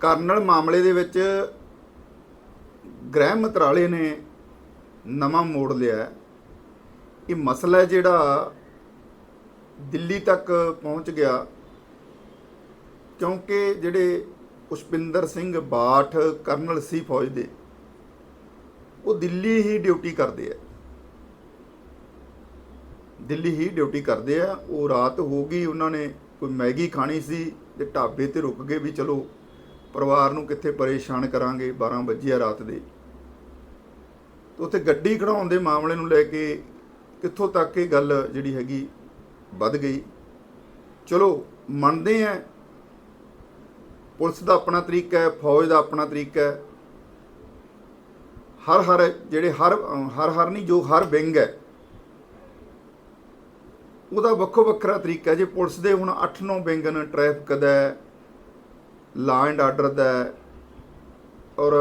Colonel ਮਾਮਲੇ ਦੇ ਵਿੱਚ ਗ੍ਰਹਿ ਮੰਤਰਾਲੇ ਨੇ ਨਵਾਂ ਮੋੜ ਲਿਆ ਇਹ ਮਸਲਾ ਜਿਹੜਾ ਦਿੱਲੀ ਤੱਕ ਪਹੁੰਚ ਗਿਆ, ਕਿਉਂਕਿ ਜਿਹੜੇ ਪੁਸ਼ਪਿੰਦਰ ਸਿੰਘ ਬਾਠ ਕਰਨਲ ਸੀ ਫੌਜ ਦੇ, ਉਹ ਦਿੱਲੀ ਹੀ ਡਿਊਟੀ ਕਰਦੇ ਆ। ਦਿੱਲੀ ਹੀ ਡਿਊਟੀ ਕਰਦੇ ਆ, ਉਹ ਰਾਤ ਹੋ ਗਈ, ਉਹਨਾਂ ਨੇ ਕੋਈ ਮੈਗੀ ਖਾਣੀ ਸੀ ਤੇ ਢਾਬੇ ਤੇ ਰੁਕ ਗਏ ਵੀ ਚਲੋ ਪਰਿਵਾਰ ਨੂੰ ਕਿੱਥੇ ਪਰੇਸ਼ਾਨ ਕਰਾਂਗੇ 12 ਵਜੇ ਰਾਤ ਦੇ। ਤੇ ਉੱਥੇ ਗੱਡੀ ਖੜਾਉਣ ਦੇ ਮਾਮਲੇ ਨੂੰ ਲੈ ਕੇ ਕਿੱਥੋਂ ਤੱਕ ਇਹ ਗੱਲ ਜਿਹੜੀ ਹੈਗੀ ਵੱਧ ਗਈ। ਚਲੋ, ਮੰਨਦੇ ਆ, ਪੁਲਿਸ ਦਾ ਆਪਣਾ ਤਰੀਕਾ ਹੈ, ਫੌਜ ਦਾ ਆਪਣਾ ਤਰੀਕਾ ਹੈ। ਹਰ ਹਰ ਜਿਹੜੇ ਹਰ ਹਰ ਹਰ ਨਹੀਂ, ਜੋ ਹਰ ਵਿੰਗ ਹੈ, ਉਹਦਾ ਵੱਖੋ ਵੱਖਰਾ ਤਰੀਕਾ ਜੇ ਪੁਲਿਸ ਦੇ ਹੁਣ 8-9 ਵਿੰਗ ਨੇ traffic the law and order ਦਾ ਔਰ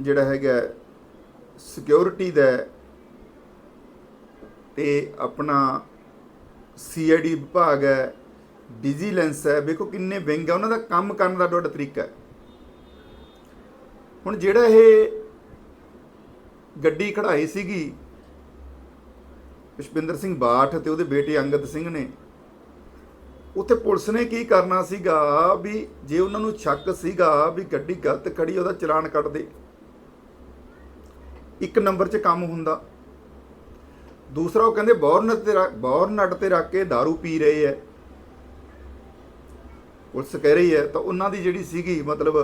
ਜਿਹੜਾ ਹੈਗਾ ਸਿਕਿਉਰਿਟੀ ਦਾ ਹੈ, ਤੇ ਆਪਣਾ ਸੀਆਈਡੀ ਵਿਭਾਗ ਹੈ ਵਿਜੀਲੈਂਸ ਹੈ ਵੇਖੋ ਕਿੰਨੇ ਵਿੰਗ ਹੈ ਉਹਨਾਂ ਦਾ ਕੰਮ ਕਰਨ ਦਾ ਡੋਡ ਤਰੀਕਾ ਹੈ। ਹੁਣ ਜਿਹੜਾ ਇਹ ਗੱਡੀ ਖੜਾਈ ਸੀਗੀ ਪੁਸ਼ਪਿੰਦਰ ਸਿੰਘ ਬਾਠ ਤੇ ਉਹਦੇ ਬੇਟੇ ਅੰਗਦ ਸਿੰਘ ਨੇ ਉੱਥੇ ਪੁਲਿਸ ਨੇ ਕੀ ਕਰਨਾ ਸੀਗਾ ਵੀ ਜੇ ਉਹਨਾਂ ਨੂੰ ਸ਼ੱਕ ਸੀਗਾ ਵੀ ਗੱਡੀ ਗਲਤ ਖੜੀ ਉਹਦਾ ਚਲਾਨ ਕੱਟ ਦੇ ਇੱਕ ਨੰਬਰ 'ਚ ਕੰਮ ਹੁੰਦਾ ਦੂਸਰਾ ਉਹ ਕਹਿੰਦੇ ਬੌਰਨਟ ਤੇ ਰੱਖ- ਬੌਰਨਟ ਤੇ ਰੱਖ ਕੇ दारू ਪੀ ਰਹੇ ਐ ਪੁਲਿਸ ਕਹਿ ਰਹੀ ਹੈ ਤਾਂ ਉਹਨਾਂ ਦੀ ਜਿਹੜੀ ਸੀਗੀ ਮਤਲਬ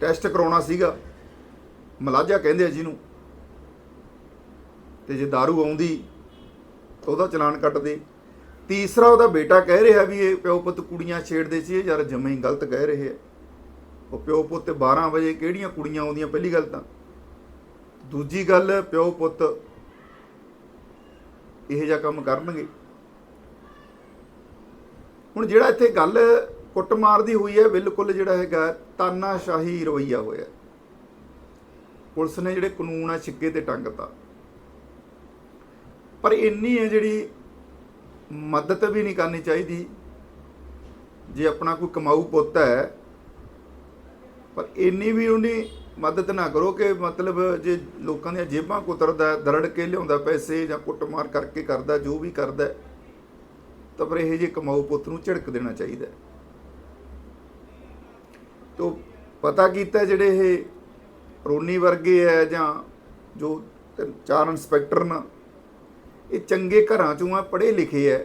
ਟੈਸਟ ਕਰਾਉਣਾ ਸੀਗਾ ਮਲਾਜਾ ਕਹਿੰਦੇ ਆ ਜਿਹਨੂੰ ਤੇ ਜੇ दारू ਆਉਂਦੀ ਤਾਂ ਉਹਦਾ ਚਲਾਨ ਕੱਟਦੇ। ਤੀਸਰਾ ਉਹਦਾ ਬੇਟਾ ਕਹਿ ਰਿਹਾ ਵੀ ਇਹ ਪਿਓ ਪੁੱਤ ਕੁੜੀਆਂ ਛੇੜਦੇ ਸੀ, ਇਹ ਯਾਰ ਜਮੇ ਹੀ ਗਲਤ ਕਹਿ ਰਹੇ ਆ। ਉਹ ਪਿਓ ਪੁੱਤ 12 ਵਜੇ ਕਿਹੜੀਆਂ ਕੁੜੀਆਂ ਆਉਂਦੀਆਂ ਪਹਿਲੀ ਗੱਲ ਤਾਂ? ਦੂਜੀ ਗੱਲ, ਪਿਓ ਪੁੱਤ ਇਹੋ ਜਿਹਾ ਕੰਮ ਕਰਨਗੇ। ਹੁਣ ਜਿਹੜਾ ਇੱਥੇ ਗੱਲ ਕੁੱਟਮਾਰ ਦੀ ਹੋਈ ਹੈ, ਬਿਲਕੁਲ ਜਿਹੜਾ ਹੈਗਾ ਤਾਨਾਸ਼ਾਹੀ ਰਵਈਆ ਹੋਇਆ। ਪੁਲਿਸ ਨੇ ਜਿਹੜੇ ਕਾਨੂੰਨ ਆ, ਛਿੱਕੇ ਤੇ ਟੰਗਤਾ ਪਰ ਇੰਨੀ ਹੈ ਜਿਹੜੀ ਮਦਦ ਵੀ ਨਹੀਂ ਕਰਨੀ ਚਾਹੀਦੀ, ਜੇ ਆਪਣਾ ਕੋਈ ਕਮਾਊ ਪੁੱਤ ਹੈ, ਪਰ ਇੰਨੀ ਵੀ ਉਹਨੇ ਮਦਦ ਨਾ ਕਰੋ ਕਿ ਮਤਲਬ ਜੇ ਲੋਕਾਂ ਦੀਆਂ ਜੇਬਾਂ ਕੁਤਰਦਾ, ਦਰੜ ਕੇ ਲਿਆਉਂਦਾ ਪੈਸੇ ਜਾਂ ਕੁੱਟਮਾਰ ਕਰਕੇ ਕਰਦਾ, ਜੋ ਵੀ ਕਰਦਾ, ਤਾਂ ਪਰ ਇਹ ਜੇ ਕਮਾਊ ਪੁੱਤ ਨੂੰ ਝਿੜਕ ਦੇਣਾ ਚਾਹੀਦਾ ਹੈ। ਤੋ ਪਤਾ ਕੀਤਾ ਜਿਹੜੇ ਇਹ ਰੋਨੀ ਵਰਗੇ ਹੈ ਜਾਂ ਜੋ ਚਾਰ ਇੰਸਪੈਕਟਰ ਨਾ ਇਹ ਚੰਗੇ ਘਰਾਂ ਚੋਂ ਆ, ਪੜ੍ਹੇ ਲਿਖੇ ਹੈ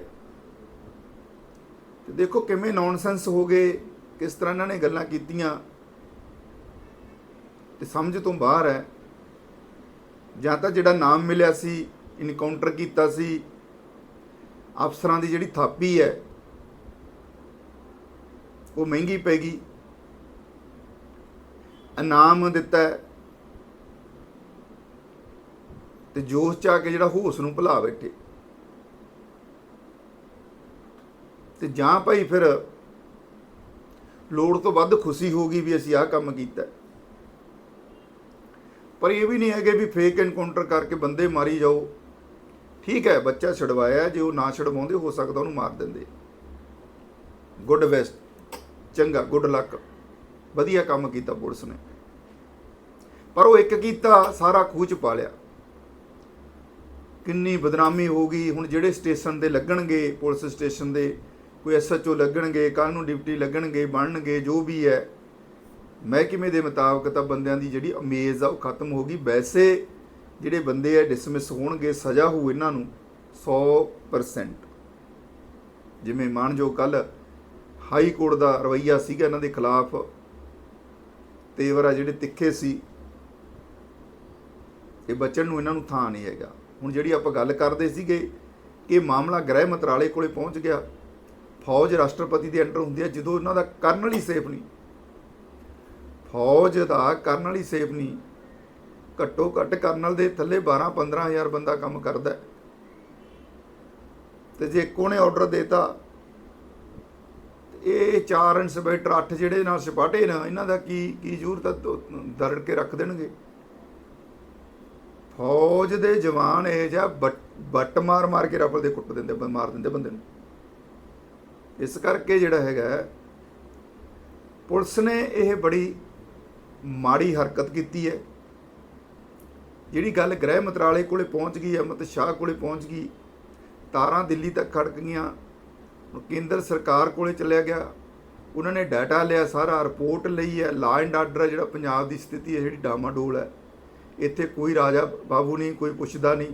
ਤੇ ਦੇਖੋ ਕਿਵੇਂ ਨੌਨਸੈਂਸ ਹੋ ਗਏ, ਕਿਸ ਤਰ੍ਹਾਂ ਇਹਨਾਂ ਨੇ ਗੱਲਾਂ ਕੀਤੀਆਂ। ਤੇ ਸਮਝ ਤੋਂ ਬਾਹਰ ਹੈ ਜਾਂ ਤਾਂ ਜਿਹੜਾ ਨਾਮ ਮਿਲਿਆ ਸੀ ਇਨਕਾਊਂਟਰ ਕੀਤਾ ਸੀ, ਅਫਸਰਾਂ ਦੀ ਜਿਹੜੀ ਥਾਪੀ ਹੈ ਉਹ ਮਹਿੰਗੀ ਪੈ ਇਨਾਮ ਦਿੱਤਾ ਹੈ ਤੇ ਜੋਸ਼ ਚ ਆ ਕੇ ਜਿਹੜਾ ਹੋਸ ਨੂੰ ਭੁਲਾ ਬੈਠੇ। ਤੇ ਜਾਂ ਭਾਈ ਫਿਰ ਲੋੜ ਤੋਂ ਵੱਧ ਖੁਸ਼ੀ ਹੋ ਗਈ ਵੀ ਅਸੀਂ ਆਹ ਕੰਮ ਕੀਤਾ। ਪਰ ਇਹ ਵੀ ਨਹੀਂ ਹੈਗੇ ਵੀ ਫੇਕ ਐਨਕਾਊਂਟਰ ਕਰਕੇ ਬੰਦੇ ਮਾਰੀ ਜਾਓ। ਠੀਕ ਹੈ, ਬੱਚਾ ਛਡਵਾਇਆ, ਜੇ ਉਹ ਨਾ ਛਡਵਾਉਂਦੇ, ਹੋ ਸਕਦਾ ਉਹਨੂੰ ਮਾਰ ਦਿੰਦੇ। ਗੁੱਡ ਵੈਸਟ ਚੰਗਾ ਗੁੱਡ ਲੱਕ ਵਧੀਆ ਕੰਮ ਕੀਤਾ ਪੁਲਿਸ ਨੇ। ਪਰ ਉਹ ਇੱਕ ਕੀਤਾ, ਸਾਰਾ ਖੂਚ ਪਾ ਲਿਆ। ਕਿੰਨੀ ਬਦਨਾਮੀ ਹੋ ਗਈ, ਹੁਣ ਜਿਹੜੇ ਸਟੇਸ਼ਨ ਦੇ ਲੱਗਣਗੇ, ਪੁਲਿਸ ਸਟੇਸ਼ਨ ਦੇ, ਕੋਈ ਐਸਐਚਓ ਲੱਗਣਗੇ ਕੱਲ ਨੂੰ ਡਿਊਟੀ ਲੱਗਣਗੇ, ਬਣਨਗੇ, ਜੋ ਵੀ ਹੈ, ਮਹਿਕਮੇ ਦੇ ਮੁਤਾਬਕ ਤਾਂ ਬੰਦਿਆਂ ਦੀ ਜਿਹੜੀ ਅਮੇਜ਼ ਆ, ਉਹ ਖਤਮ ਹੋ ਗਈ। ਵੈਸੇ ਜਿਹੜੇ ਬੰਦੇ ਆ ਡਿਸਮਿਸ ਹੋਣਗੇ, ਸਜ਼ਾ ਹੋਊ ਇਹਨਾਂ ਨੂੰ 100% ਜਿਵੇਂ ਮਾਨਜੋ ਕੱਲ ਹਾਈ ਕੋਰਟ ਦਾ ਰਵਈਆ ਸੀਗਾ ਇਹਨਾਂ ਦੇ ਖਿਲਾਫ, ਤੇਵਰ ਆ ਜਿਹੜੇ ਤਿੱਖੇ ਸੀ, ਇਹ ਬਚਣ ਨੂੰ ਇਹਨਾਂ ਨੂੰ ਥਾਂ ਨਹੀਂ ਹੈਗਾ। ਹੁਣ ਜਿਹੜੀ ਆਪਾਂ ਗੱਲ ਕਰਦੇ ਸੀਗੇ ਕਿ ਇਹ ਮਾਮਲਾ ਗ੍ਰਹਿ ਮੰਤਰਾਲੇ ਕੋਲੇ ਪਹੁੰਚ ਗਿਆ, ਫੌਜ ਰਾਸ਼ਟਰਪਤੀ ਦੇ ਅੰਡਰ ਹੁੰਦੀ ਹੈ ਜਦੋਂ ਇਹਨਾਂ ਦਾ ਕਰਨਲ ਹੀ ਸੇਫ ਨਹੀਂ। ਫੌਜ ਦਾ ਕਰਨਲ ਹੀ ਸੇਫ ਨਹੀਂ, ਘੱਟੋ ਘੱਟ ਕਰਨਲ ਦੇ ਥੱਲੇ 12 15000 ਬੰਦਾ ਕੰਮ ਕਰਦਾ। ਹੈ। ਤੇ ਜੇ ਇੱਕੋ ਨੇ ਆਰਡਰ ਦੇਤਾ ਇਹ ਚਾਰ ਇੰਸਪੈਕਟਰ ਅੱਠ ਜਿਹੜੇ ਨਾਲ ਸਿਪਾਟੇ ਨਾ, ਇਹਨਾਂ ਦਾ ਕੀ ਕੀ ਜ਼ਰੂਰਤ ਹੈ ਦਰੜ ਕੇ ਰੱਖ ਦੇਣਗੇ। ਫੌਜ ਦੇ ਜਵਾਨ ਇਹ ਜਿਹਾ ਬੱਟ ਬੱਟ ਮਾਰ ਮਾਰ ਕੇ ਰਫਲ ਦੇ ਕੁੱਟ ਦਿੰਦੇ ਮਾਰ ਦਿੰਦੇ ਬੰਦੇ ਨੂੰ। ਇਸ ਕਰਕੇ ਜਿਹੜਾ ਹੈਗਾ, ਪੁਲਿਸ ਨੇ ਇਹ ਬੜੀ ਮਾੜੀ ਹਰਕਤ ਕੀਤੀ ਹੈ। ਜਿਹੜੀ ਗੱਲ ਗ੍ਰਹਿ ਮੰਤਰਾਲੇ ਕੋਲੇ ਪਹੁੰਚ ਗਈ ਅਮਿਤ ਸ਼ਾਹ ਕੋਲੇ ਪਹੁੰਚ ਗਈ, ਤਾਰਾਂ ਦਿੱਲੀ ਤੱਕ ਖੜਕ ਗਈਆਂ ਕੇਂਦਰ ਸਰਕਾਰ ਕੋਲੇ ਚੱਲਿਆ ਗਿਆ। ਉਹਨਾਂ ਨੇ ਡਾਟਾ ਲਿਆ, ਸਾਰਾ ਰਿਪੋਰਟ ਲਈ ਹੈ। ਲਾ ਐਂਡ ਆਰਡਰ ਹੈ ਜਿਹੜਾ ਪੰਜਾਬ ਦੀ ਸਥਿਤੀ ਹੈ, ਜਿਹੜੀ ਡਾਮਾਡੋਲ ਹੈ। ਇੱਥੇ ਕੋਈ ਰਾਜਾ ਬਾਬੂ ਨਹੀਂ, ਕੋਈ ਪੁੱਛਦਾ ਨਹੀਂ।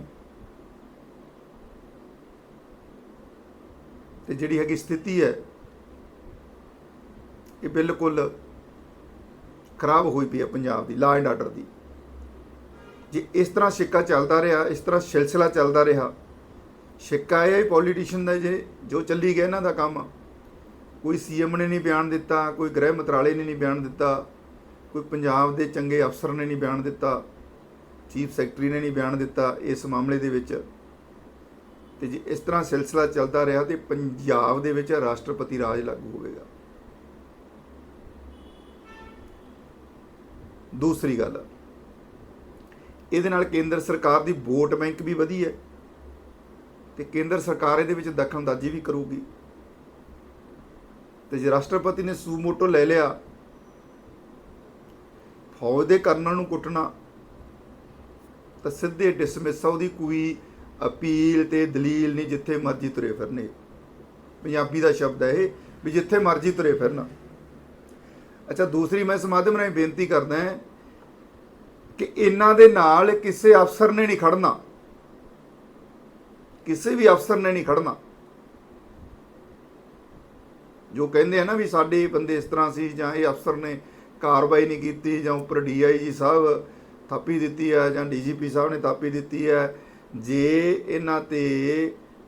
ਤੇ ਜਿਹੜੀ ਹੈਗੀ ਸਥਿਤੀ ਹੈ, ਇਹ ਬਿਲਕੁਲ ਖਰਾਬ ਹੋਈ ਪਈ ਹੈ ਪੰਜਾਬ ਦੀ ਲਾ ਐਂਡ ਆਰਡਰ ਦੀ। ਜੇ ਇਸ ਤਰ੍ਹਾਂ ਸਿੱਕਾ ਚੱਲਦਾ ਰਿਹਾ, ਇਸ ਤਰ੍ਹਾਂ ਸਿਲਸਿਲਾ ਚੱਲਦਾ ਰਿਹਾ, ਸਿੱਕਾ ਇਹ ਪੋਲੀਟੀਸ਼ੀਅਨ ਦਾ ਜੇ ਜੋ ਚੱਲੀ ਗਿਆ ਇਹਨਾਂ ਦਾ ਕੰਮ, ਕੋਈ ਸੀਐਮ ਨੇ ਨਹੀਂ ਬਿਆਨ ਦਿੱਤਾ, ਕੋਈ ਗ੍ਰਹਿ ਮੰਤਰਾਲੇ ਨੇ ਨਹੀਂ ਬਿਆਨ ਦਿੱਤਾ, ਕੋਈ ਪੰਜਾਬ ਦੇ ਚੰਗੇ ਅਫਸਰ ਨੇ ਨਹੀਂ ਬਿਆਨ ਦਿੱਤਾ ਚੀਫ ਸੈਕਟਰੀ ਨੇ ਨਹੀਂ ਬਿਆਨ ਦਿੱਤਾ ਇਸ ਮਾਮਲੇ ਦੇ ਵਿੱਚ। ਤੇ ਜੇ ਇਸ ਤਰ੍ਹਾਂ ਸਿਲਸਿਲਾ ਚੱਲਦਾ ਰਿਹਾ ਤੇ ਪੰਜਾਬ ਦੇ ਵਿੱਚ ਰਾਸ਼ਟਰਪਤੀ ਰਾਜ ਲਾਗੂ ਹੋਵੇਗਾ ਦੂਸਰੀ ਗੱਲ, ਇਹਦੇ ਨਾਲ ਕੇਂਦਰ ਸਰਕਾਰ ਦੀ ਵੋਟ ਬੈਂਕ ਵੀ ਵਧੀ ਹੈ ਤੇ ਕੇਂਦਰ ਸਰਕਾਰ ਇਹਦੇ ਵਿੱਚ ਦਖਲਅੰਦਾਜ਼ੀ ਵੀ ਕਰੂਗੀ। ਤੇ ਜੇ ਰਾਸ਼ਟਰਪਤੀ ਨੇ ਸੂਮੋਟੋ ਲੈ ਲਿਆ, ਫੌਜ ਦੇ ਕਰਨਲ ਨੂੰ ਕੁੱਟਣਾ ਤਾਂ ਸਿੱਧੇ ਡਿਸਮਿਸ ਆ ਉਹਦੀ ਕੋਈ ਅਪੀਲ ਤੇ ਦਲੀਲ ਨਹੀਂ ਜਿੱਥੇ ਮਰਜ਼ੀ ਤੁਰੇ ਫਿਰਨੇ ਪੰਜਾਬੀ ਦਾ ਸ਼ਬਦ ਹੈ ਇਹ, ਵੀ ਜਿੱਥੇ ਮਰਜ਼ੀ ਤੁਰੇ ਫਿਰਨ। ਅੱਛਾ, ਦੂਸਰੀ ਮੈਂ ਇਸ ਰਾਹੀਂ ਬੇਨਤੀ ਕਰਦਾ ਹਾਂ ਕਿ ਇਹਨਾਂ ਦੇ ਨਾਲ ਕਿਸੇ ਅਫਸਰ ਨੇ ਨਹੀਂ ਖੜਨਾ ਕਿਸੇ ਵੀ ਅਫਸਰ ਨੇ ਨਹੀਂ ਖੜਨਾ ਜੋ ਕਹਿੰਦੇ ਆ ਨਾ ਵੀ ਸਾਡੇ ਬੰਦੇ ਇਸ ਤਰ੍ਹਾਂ ਸੀ ਜਾਂ ਇਹ ਅਫਸਰ ਨੇ ਕਾਰਵਾਈ ਨਹੀਂ ਕੀਤੀ ਜਾਂ ਉੱਪਰ ਡੀਆਈਜੀ ਸਾਹਿਬ ਥਾਪੀ ਦਿੱਤੀ ਹੈ ਜਾਂ ਡੀਜੀਪੀ ਸਾਹਿਬ ਨੇ ਥਾਪੀ ਦਿੱਤੀ ਹੈ, ਜੇ ਇਹਨਾਂ ਤੇ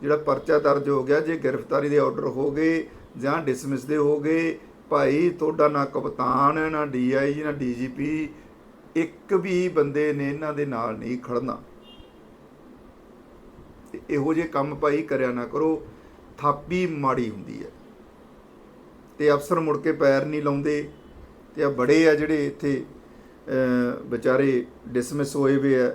ਜਿਹੜਾ ਪਰਚਾ ਦਰਜ ਹੋ ਗਿਆ, ਜੇ ਗ੍ਰਿਫਤਾਰੀ ਦੇ ਆਰਡਰ ਹੋ ਗਏ ਜਾਂ ਡਿਸਮਿਸ ਦੇ ਹੋ ਗਏ, ਭਾਈ ਤੁਹਾਡਾ ਨਾ ਕਪਤਾਨ ਹੈ, ਨਾ ਡੀਆਈਜੀ ਨਾ ਡੀਜੀਪੀ, ਇੱਕ ਵੀ ਬੰਦੇ ਨੇ ਇਹਨਾਂ ਦੇ ਨਾਲ ਨਹੀਂ ਖੜਨਾ ਇਹੋ ਜਿਹੇ ਕੰਮ ਭਾਈ ਕਰਿਆ ਨਾ ਕਰੋ, ਥਾਪੀ ਮਾੜੀ ਹੁੰਦੀ ਹੈ। ਤੇ ਅਫਸਰ ਮੁੜ ਕੇ ਪੈਰ ਨਹੀਂ ਲਾਉਂਦੇ, ਤੇ ਆ ਬੜੇ ਆ ਜਿਹੜੇ ਇੱਥੇ ਵਿਚਾਰੇ ਡਿਸਮਿਸ ਹੋਏ ਵੇ ਆ।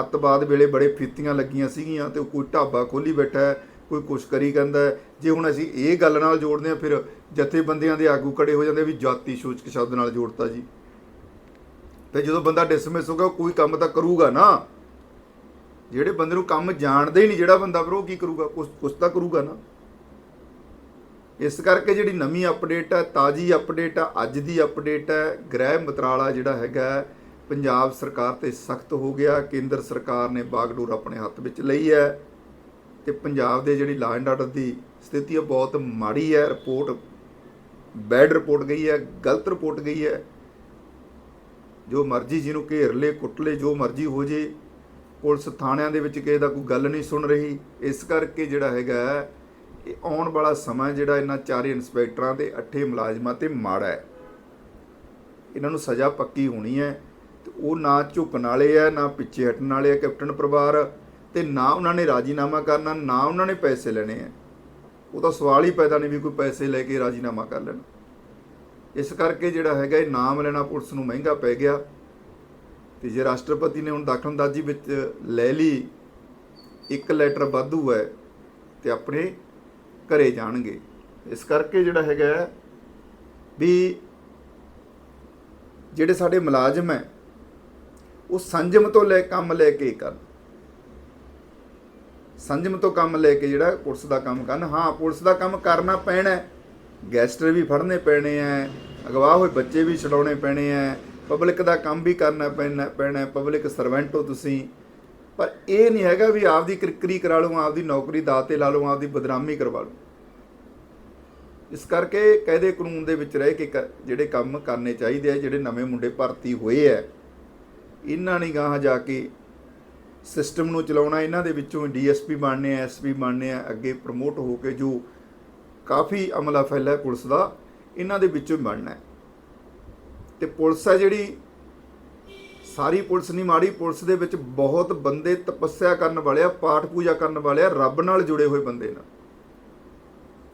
ਅੱਤਵਾਦ ਵੇਲੇ ਬੜੇ ਫੀਤੀਆਂ ਲੱਗੀਆਂ ਸੀਗੀਆਂ ਤੇ ਕੋਈ ਢਾਬਾ ਖੋਲੀ ਬੈਠਾ ਕੋਈ ਕੁਛ ਕਰੀ ਕਹਿੰਦਾ ਜੇ ਹੁਣ ਅਸੀਂ ਇਹ ਗੱਲ ਨਾਲ ਜੋੜਦੇ ਆ ਫਿਰ ਜਥੇਬੰਦੀਆਂ ਦੇ ਆਗੂ ਖੜੇ ਹੋ ਜਾਂਦੇ ਵੀ ਜਾਤੀ ਸੂਚਕ ਸ਼ਬਦ ਨਾਲ ਜੋੜਤਾ ਜੀ। ਤੇ ਜਦੋਂ ਬੰਦਾ ਡਿਸਮਿਸ ਹੋ ਗਿਆ, ਉਹ ਕੋਈ ਕੰਮ ਤਾਂ ਕਰੂਗਾ ਨਾ। ਜਿਹੜੇ ਬੰਦੇ ਨੂੰ ਕੰਮ ਜਾਣਦਾ ਹੀ ਨਹੀਂ, ਜਿਹੜਾ ਬੰਦਾ ਫਿਰ ਉਹ ਕੀ ਕਰੂਗਾ? ਕੁਛ ਕੁਛ ਤਾਂ ਕਰੂਗਾ ਨਾ। ਇਸ ਕਰਕੇ ਜਿਹੜੀ ਨਵੀਂ ਅਪਡੇਟ ਹੈ, ਤਾਜ਼ੀ ਅਪਡੇਟ ਹੈ, ਅੱਜ ਦੀ ਅਪਡੇਟ ਹੈ, ਗ੍ਰਹਿ ਮੰਤਰਾਲਾ ਜਿਹੜਾ ਹੈਗਾ ਪੰਜਾਬ ਸਰਕਾਰ ਤੇ ਸਖਤ ਹੋ ਗਿਆ, ਕੇਂਦਰ ਸਰਕਾਰ ਨੇ ਬਾਗਡੋਰ ਆਪਣੇ ਹੱਥ ਵਿੱਚ ਲਈ ਹੈ ਤੇ ਪੰਜਾਬ ਦੇ ਜਿਹੜੀ ਲਾਅ ਐਂਡ ਆਰਡਰ ਦੀ ਸਥਿਤੀ ਹੈ ਬਹੁਤ ਮਾੜੀ ਹੈ ਰਿਪੋਰਟ ਬੈਡ ਰਿਪੋਰਟ ਗਈ ਹੈ, ਗਲਤ ਰਿਪੋਰਟ ਗਈ ਹੈ। ਜੋ ਮਰਜ਼ੀ ਜਿਹਨੂੰ ਘੇਰ ਲੇ, ਕੁੱਟ ਲੇ, ਜੋ ਮਰਜ਼ੀ ਹੋ ਜੇ, ਪੁਲਿਸ ਥਾਣਿਆਂ ਦੇ ਵਿੱਚ ਕਿਸੇ ਦਾ ਕੋਈ ਗੱਲ ਨਹੀਂ ਸੁਣ ਰਹੀ, ਇਸ ਕਰਕੇ ਜਿਹੜਾ ਹੈਗਾ ਇਹ ਆਉਣ ਵਾਲਾ ਸਮਾਂ ਜਿਹੜਾ ਇਹਨਾਂ ਚਾਰੇ ਇੰਸਪੈਕਟਰਾਂ ਤੇ ਅੱਠੇ ਮੁਲਾਜ਼ਮਾਂ ਤੇ ਮਾੜਾ ਹੈ। ਇਹਨਾਂ ਨੂੰ ਸਜ਼ਾ ਪੱਕੀ ਹੋਣੀ ਹੈ ਤੇ ਉਹ ਨਾ ਝੁਕਣ ਵਾਲੇ ਆ, ਨਾ ਪਿੱਛੇ ਹਟਣ ਵਾਲੇ ਆ ਕੈਪਟਨ ਪਰਿਵਾਰ ਤੇ ਨਾ ਉਹਨਾਂ ਨੇ ਰਾਜੀਨਾਮਾ ਕਰਨਾ, ਨਾ ਉਹਨਾਂ ਨੇ ਪੈਸੇ ਲੈਣੇ ਆ। ਉਹ ਤਾਂ ਸਵਾਲ ਹੀ ਪੈਦਾ ਨਹੀਂ ਵੀ ਕੋਈ ਪੈਸੇ ਲੈ ਕੇ ਰਾਜੀਨਾਮਾ ਕਰ ਲੈਣ। ਇਸ ਕਰਕੇ ਜਿਹੜਾ ਹੈਗਾ ਇਹ ਨਾਮ ਲੈਣਾ ਪੁਲਿਸ ਨੂੰ ਮਹਿੰਗਾ ਪੈ ਗਿਆ ਤੇ ਜੇ ਰਾਸ਼ਟਰਪਤੀ ਨੇ ਹੁਣ ਦਖਲਅੰਦਾਜ਼ੀ ਵਿੱਚ ਲੈ ਲਈ, ਇੱਕ ਲੈਟਰ ਵਾਧੂ ਹੈ ਤੇ ਆਪਣੇ ਘਰੇ ਜਾਣਗੇ। ਇਸ ਕਰਕੇ ਜਿਹੜਾ ਹੈਗਾ ਹੈ ਵੀ ਜਿਹੜੇ ਸਾਡੇ ਮੁਲਾਜ਼ਮ ਹੈ, ਉਹ ਸੰਜਮ ਤੋਂ ਲੈ ਕੰਮ ਲੈ ਕੇ ਕਰਨ। ਸੰਜਮ ਤੋਂ ਕੰਮ ਲੈ ਕੇ ਜਿਹੜਾ ਪੁਲਿਸ ਦਾ ਕੰਮ ਕਰਨ। ਹਾਂ, ਪੁਲਿਸ ਦਾ ਕੰਮ ਕਰਨਾ ਪੈਣਾ ਗੈਸਟਰ ਵੀ ਫੜਨੇ ਪੈਣੇ ਐ ਅਗਵਾ ਹੋਏ ਬੱਚੇ ਵੀ ਛਡਾਉਣੇ ਪੈਣੇ ਐ ਪਬਲਿਕ ਦਾ ਕੰਮ ਵੀ ਕਰਨਾ ਪੈਣਾ ਪੈਣਾ ਪਬਲਿਕ ਸਰਵੈਂਟ ਹੋ ਤੁਸੀਂ। ਪਰ ਇਹ ਨਹੀਂ ਹੈਗਾ ਵੀ ਆਪਦੀ ਕਿਰਕਰੀ ਕਰਾ ਲਓ, ਆਪਦੀ ਨੌਕਰੀ ਦਾਤੇ ਲਾ ਲਓ, ਆਪਦੀ ਬਦਨਾਮੀ ਕਰਵਾ ਲਓ। ਇਸ ਕਰਕੇ ਕਾਇਦੇ ਕਾਨੂੰਨ ਦੇ ਵਿੱਚ ਰਹਿ ਕੇ ਕ- ਜਿਹੜੇ ਕੰਮ ਕਰਨੇ ਚਾਹੀਦੇ ਆ, ਜਿਹੜੇ ਨਵੇਂ ਮੁੰਡੇ ਭਰਤੀ ਹੋਏ ਆ, ਇਹਨਾਂ ਨੇ ਗਾਹਾਂ ਜਾ ਕੇ ਸਿਸਟਮ ਨੂੰ ਚਲਾਉਣਾ, ਇਹਨਾਂ ਦੇ ਵਿੱਚੋਂ ਡੀਐਸਪੀ ਬਣਨੇ ਆ ਐਸਪੀ ਬਣਨੇ ਆ, ਅੱਗੇ ਪ੍ਰਮੋਟ ਹੋ ਕੇ ਜੋ ਕਾਫੀ ਅਮਲਾ ਫੈਲਿਆ ਪੁਲਿਸ ਦਾ, ਇਹਨਾਂ ਦੇ ਵਿੱਚੋਂ ਹੀ ਬਣਨਾ ਹੈ। ਤੇ ਪੁਲਿਸ ਹੈ ਜਿਹੜੀ ਸਾਰੀ ਪੁਲਿਸ ਨਹੀਂ ਮਾੜੀ ਪੁਲਿਸ ਦੇ ਵਿੱਚ ਬਹੁਤ ਬੰਦੇ ਤਪੱਸਿਆ ਕਰਨ ਵਾਲੇ ਆ ਪਾਠ ਪੂਜਾ ਕਰਨ ਵਾਲੇ ਆ ਰੱਬ ਨਾਲ ਜੁੜੇ ਹੋਏ ਬੰਦੇ ਨਾਲ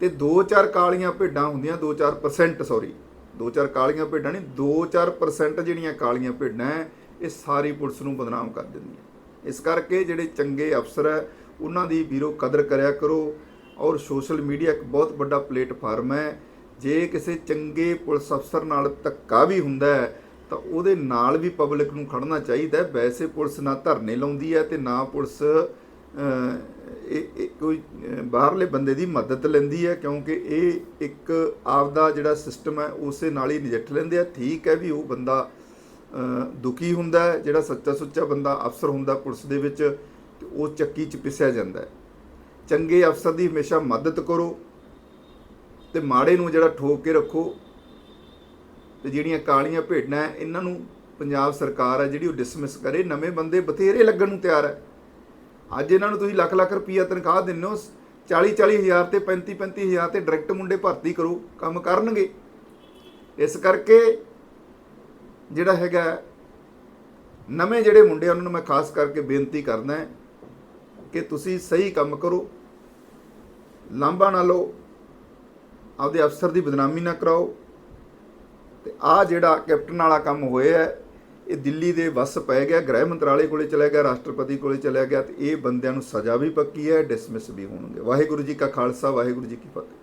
ਤੇ ਦੋ ਚਾਰ ਕਾਲੀਆਂ ਭੇਡਾਂ ਹੁੰਦੀਆਂ 2-4% ਸੌਰੀ ਦੋ ਚਾਰ ਕਾਲੀਆਂ ਭੇਡਾਂ ਨਹੀਂ 2-4% ਜਿਹੜੀਆਂ ਕਾਲੀਆਂ ਭੇਡਾਂ ਹੈ, ਇਹ ਸਾਰੀ ਪੁਲਿਸ ਨੂੰ ਬਦਨਾਮ ਕਰ ਦਿੰਦੀਆਂ। ਇਸ ਕਰਕੇ ਜਿਹੜੇ ਚੰਗੇ ਅਫਸਰ ਹੈ ਉਹਨਾਂ ਦੀ ਵੀਰੋ ਕਦਰ ਕਰਿਆ ਕਰੋ। ਔਰ ਸੋਸ਼ਲ ਮੀਡੀਆ ਇੱਕ ਬਹੁਤ ਵੱਡਾ ਪਲੇਟਫਾਰਮ ਹੈ ਜੇ ਕਿਸੇ ਚੰਗੇ ਪੁਲਿਸ ਅਫਸਰ ਨਾਲ ਧੱਕਾ ਵੀ ਹੁੰਦਾ ਹੈ ਤਾਂ ਉਹਦੇ ਨਾਲ ਵੀ ਪਬਲਿਕ ਨੂੰ ਖੜਨਾ ਚਾਹੀਦਾ ਵੈਸੇ ਪੁਲਿਸ ਨਾ ਧਰਨੇ ਲਾਉਂਦੀ ਹੈ ਤੇ ਨਾ ਪੁਲਿਸ ਇਹ ਕੋਈ ਬਾਹਰਲੇ ਬੰਦੇ ਦੀ ਮਦਦ ਲੈਂਦੀ ਹੈ ਕਿਉਂਕਿ ਇਹ ਇੱਕ ਆਪਦਾ ਜਿਹੜਾ ਸਿਸਟਮ ਹੈ, ਉਸੇ ਨਾਲ ਹੀ ਨਜਿੱਠ ਲੈਂਦੇ ਆ। ਠੀਕ ਹੈ ਵੀ ਉਹ ਬੰਦਾ ਦੁਖੀ ਹੁੰਦਾ ਹੈ, ਜਿਹੜਾ ਸੱਚਾ ਸੁੱਚਾ ਬੰਦਾ ਅਫਸਰ ਹੁੰਦਾ ਪੁਲਿਸ ਦੇ ਵਿੱਚ ਉਹ ਚੱਕੀ 'ਚ ਪਿਸਿਆ ਜਾਂਦਾ ਹੈ। ਚੰਗੇ ਅਫਸਰ ਦੀ ਹਮੇਸ਼ਾ ਮਦਦ ਕਰੋ ਤੇ ਮਾੜੇ ਨੂੰ ਜਿਹੜਾ ਠੋਕ ਕੇ ਰੱਖੋ ਤੇ ਜਿਹੜੀਆਂ ਕਾਲੀਆਂ ਭੇਡਾਂ ਇਹਨਾਂ ਨੂੰ ਪੰਜਾਬ ਸਰਕਾਰ ਹੈ ਜਿਹੜੀ ਉਹ ਡਿਸਮਿਸ ਕਰੇ। ਨਵੇਂ ਬੰਦੇ ਬਥੇਰੇ ਲੱਗਣ ਨੂੰ ਤਿਆਰ ਹੈ। ਅੱਜ ਇਹਨਾਂ ਨੂੰ ਤੁਸੀਂ ਲੱਖ ਲੱਖ ਰੁਪਈਆ ਤਨਖਾਹ ਦਿੰਦੇ ਹੋ। 40 40 ਹਜ਼ਾਰ ਤੇ 35 35 ਹਜ਼ਾਰ ਤੇ ਡਾਇਰੈਕਟ ਮੁੰਡੇ ਭਰਤੀ ਕਰੋ, ਕੰਮ ਕਰਨਗੇ। ਇਸ ਕਰਕੇ ਜਿਹੜਾ ਹੈਗਾ ਨਵੇਂ ਜਿਹੜੇ ਮੁੰਡੇ ਉਹਨਾਂ ਨੂੰ ਮੈਂ ਖਾਸ ਕਰਕੇ ਬੇਨਤੀ ਕਰਦਾ ਕਿ ਤੁਸੀਂ ਸਹੀ ਕੰਮ ਕਰੋ। ਲਾਂਭਾ ਨਾ ਲਓ। ਆਪਦੇ ਅਫਸਰ ਦੀ ਬਦਨਾਮੀ ਨਾ ਕਰਾਓ। ਤੇ ਆ ਜਿਹੜਾ ਕੈਪਟਨ ਵਾਲਾ ਕੰਮ ਹੋਇਆ ਇਹ ਦਿੱਲੀ ਦੇ ਵਸ ਪੈ ਗਿਆ, ਗ੍ਰਹਿ ਮੰਤਰਾਲੇ ਕੋਲੇ ਚਲਾ ਗਿਆ, ਰਾਸ਼ਟਰਪਤੀ ਕੋਲੇ ਚਲਾ ਗਿਆ, ਤੇ ਇਹ ਬੰਦਿਆਂ ਨੂੰ ਸਜ਼ਾ ਵੀ ਪੱਕੀ ਹੈ ਡਿਸਮਿਸ ਵੀ ਹੋਣਗੇ। ਵਾਹਿਗੁਰੂ ਜੀ ਕਾ ਖਾਲਸਾ, ਵਾਹਿਗੁਰੂ ਜੀ ਕੀ ਫਤਿਹ।